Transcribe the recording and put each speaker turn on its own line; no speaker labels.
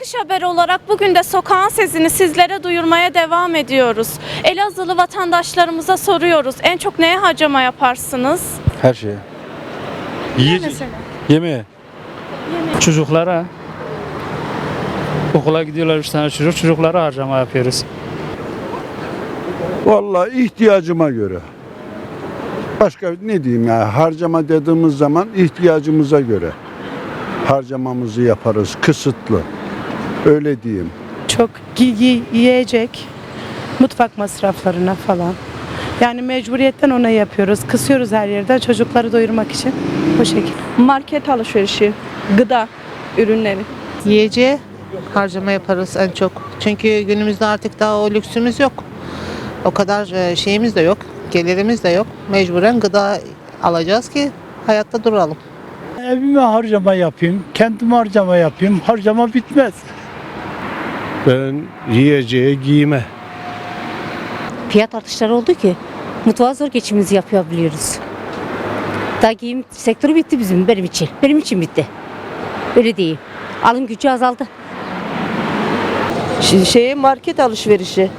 Akış Haber olarak bugün de sokağın sesini sizlere duyurmaya devam ediyoruz. Elazığlı vatandaşlarımıza soruyoruz. En çok neye harcama yaparsınız?
Her şeye. Yiyecek. Yemeğe.
Çocuklara okula gidiyorlar üç tane çocuk. Çocuklara harcama yapıyoruz.
Vallahi ihtiyacıma göre. Başka ne diyeyim ya harcama dediğimiz zaman ihtiyacımıza göre harcamamızı yaparız kısıtlı. Öyle diyeyim.
Çok gi- gi- yiyecek, mutfak masraflarına falan. Yani mecburiyetten ona yapıyoruz. Kısıyoruz her yerde çocukları doyurmak için. Bu şekilde.
market alışverişi, gıda ürünleri.
Yiyeceğe harcama yaparız en çok. Çünkü günümüzde artık daha o lüksümüz yok. O kadar e, şeyimiz de yok, gelirimiz de yok. Mecburen gıda alacağız ki hayatta duralım.
Evime harcama yapayım, kendime harcama yapayım. Harcama bitmez.
Ben yiyeceğe, giyime.
fiyat artışları oldu ki mutfağa zor geçimimizi yapabiliyoruz. Daha giyim sektörü bitti bizim benim için. Benim için bitti. Öyle değil. Alım gücü azaldı.
Şi- Şeye market alışverişi,